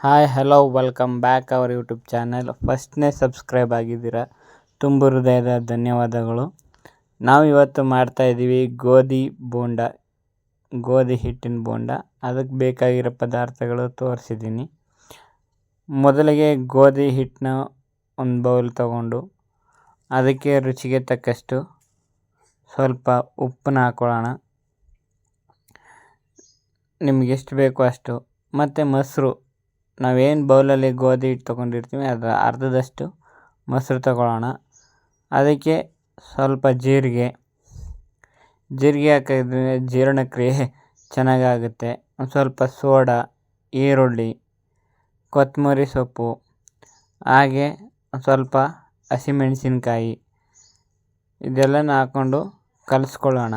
Hi hello welcome back our YouTube channel ಫಸ್ಟ್ನೇ subscribe ಆಗಿದ್ದೀರಾ? ತುಂಬ ಹೃದಯದ ಧನ್ಯವಾದಗಳು. ನಾವು ಇವತ್ತು ಮಾಡ್ತಾಯಿದ್ದೀವಿ ಗೋಧಿ ಬೋಂಡ, ಗೋಧಿ ಹಿಟ್ಟಿನ ಬೋಂಡ. ಅದಕ್ಕೆ ಬೇಕಾಗಿರೋ ಪದಾರ್ಥಗಳು ತೋರಿಸಿದ್ದೀನಿ. ಮೊದಲಿಗೆ ಗೋಧಿ ಹಿಟ್ಟನ್ನ ಒಂದು ಬೌಲ್ ತಗೊಂಡು ಅದಕ್ಕೆ ರುಚಿಗೆ ತಕ್ಕಷ್ಟು ಸ್ವಲ್ಪ ಉಪ್ಪನ್ನ ಹಾಕೊಳ್ಳೋಣ. ನಿಮ್ಗೆ ಎಷ್ಟು ಬೇಕೋ ಅಷ್ಟು. ಮತ್ತು ಮೊಸರು. ನಾವೇನು ಬೌಲಲ್ಲಿ ಗೋಧಿ ಹಿಟ್ಟು ತೊಗೊಂಡಿರ್ತೀವಿ ಅದರ ಅರ್ಧದಷ್ಟು ಮೊಸರು ತಗೊಳ್ಳೋಣ. ಅದಕ್ಕೆ ಸ್ವಲ್ಪ ಜೀರಿಗೆ. ಜೀರಿಗೆ ಹಾಕಿದ್ರೆ ಜೀರ್ಣಕ್ರಿಯೆ ಚೆನ್ನಾಗಾಗುತ್ತೆ. ಒಂದು ಸ್ವಲ್ಪ ಸೋಡಾ, ಈರುಳ್ಳಿ ಕೊತ್ತಂಬರಿ ಸೊಪ್ಪು, ಹಾಗೆ ಒಂದು ಸ್ವಲ್ಪ ಹಸಿಮೆಣಸಿನ್ಕಾಯಿ, ಇದೆಲ್ಲನ ಹಾಕ್ಕೊಂಡು ಕಲಿಸ್ಕೊಳ್ಳೋಣ.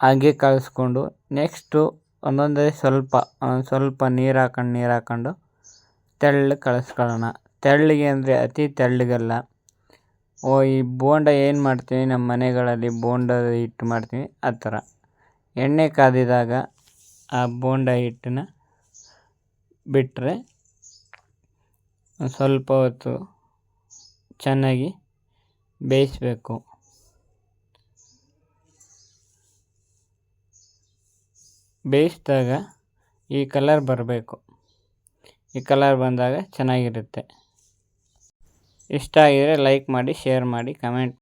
ಹಾಗೆ ಕಲಿಸ್ಕೊಂಡು ನೆಕ್ಸ್ಟು ಒಂದೊಂದೇ ಸ್ವಲ್ಪ ಒಂದೊಂದು ಸ್ವಲ್ಪ ನೀರು ಹಾಕೊಂಡು ನೀರು ಹಾಕೊಂಡು ತೆಳ್ಳಗೆ ಕಲಸ್ಕೊಳ್ಳೋಣ ತೆಳ್ಳಗೆ ಅಂದರೆ ಅತಿ ತೆಳ್ಳಗಲ್ಲ. ಓ, ಈ ಬೋಂಡ ಏನು ಮಾಡ್ತೀವಿ ನಮ್ಮ ಮನೆಗಳಲ್ಲಿ ಬೋಂಡ ಹಿಟ್ಟು ಮಾಡ್ತೀವಿ ಆ ಥರ. ಎಣ್ಣೆ ಕಾದಿದಾಗ ಆ ಬೋಂಡ ಹಿಟ್ಟನ್ನ ಬಿಟ್ಟರೆ ಸ್ವಲ್ಪ ಹೊತ್ತು ಚೆನ್ನಾಗಿ ಬೇಯಿಸಬೇಕು. ಬೇಯಿಸಿದಾಗ ಈ ಕಲರ್ ಬರಬೇಕು. ಈ ಕಲರ್ ಬಂದಾಗ ಚೆನ್ನಾಗಿರುತ್ತೆ. ಇಷ್ಟ ಆಗಿದ್ದರೆ ಲೈಕ್ ಮಾಡಿ ಶೇರ್ ಮಾಡಿ ಕಮೆಂಟ್